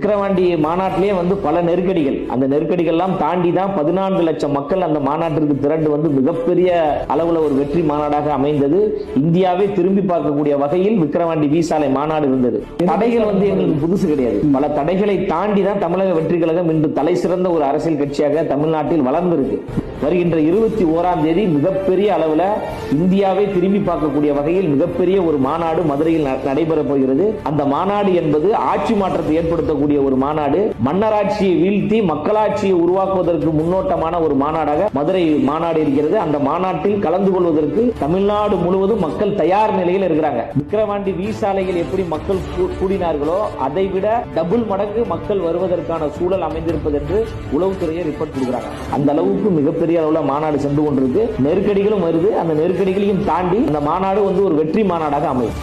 விக்கிரவாண்டி மாநாட்டிலே வந்து பல நெருக்கடிகள். அந்த நெருக்கடிகள் எல்லாம் தாண்டி தான் பதினான்கு லட்சம் மக்கள் அந்த மாநாட்டிற்கு திரண்டு வந்து மிகப்பெரிய அளவுல ஒரு வெற்றி மாநாடாக அமைந்தது. இந்தியாவே திரும்பி பார்க்கக்கூடிய வகையில் விக்கிரவாண்டி வீசாலை மாநாடு இருந்தது. தடைகள் வந்து எங்களுக்கு புதுசு கிடையாது. பல தடைகளை தாண்டி தான் தமிழக வெற்றி கழகம் இன்று தலை சிறந்த ஒரு அரசியல் கட்சியாக தமிழ்நாட்டில் வளர்ந்திருக்கு. வருகின்ற இருபத்தி ஓராம் தேதி மிகப்பெரிய அளவுல இந்தியாவை திரும்பி பார்க்கக்கூடிய வகையில் மிகப்பெரிய ஒரு மாநாடு மதுரையில் ந- நடைபெறப் போகிறது. அந்த மாநாடு என்பது ஆட்சி மாற்றத்தை ஏற்படுத்தக்கூடிய ஒரு மாநாடு மன்னராட்சியை வீழ்த்தி மக்களாட்சியை உருவாக்குவதற்கு முன்னோட்டமான ஒரு மாநாடாக மதுரை மாநாடு இருக்கிறது. அந்த மாநாட்டில் கலந்து கொள்வதற்கு தமிழ்நாடு முழுவதும் மக்கள் தயார் நிலையில் இருக்கிறாங்க. விக்கிரவாண்டி வீசாலையில் எப்படி மக்கள் கூடினார்களோ அதை விட டபுள் மடங்கு மக்கள் வருவதற்கான சூழல் அமைந்திருப்பது என்று உளவுத்துறையை ரிப்போர்ட் கொடுக்கிறாங்க. அந்த அளவுக்கு மிகப்பெரிய அளவுல மாநாடு சென்று கொண்டிருக்கு. நெருக்கடிகளும் வருது. அந்த நெருக்கடிகளையும் தாண்டி அந்த மாநாடு வந்து ஒரு வெற்றி மாநாடாக அமையும்.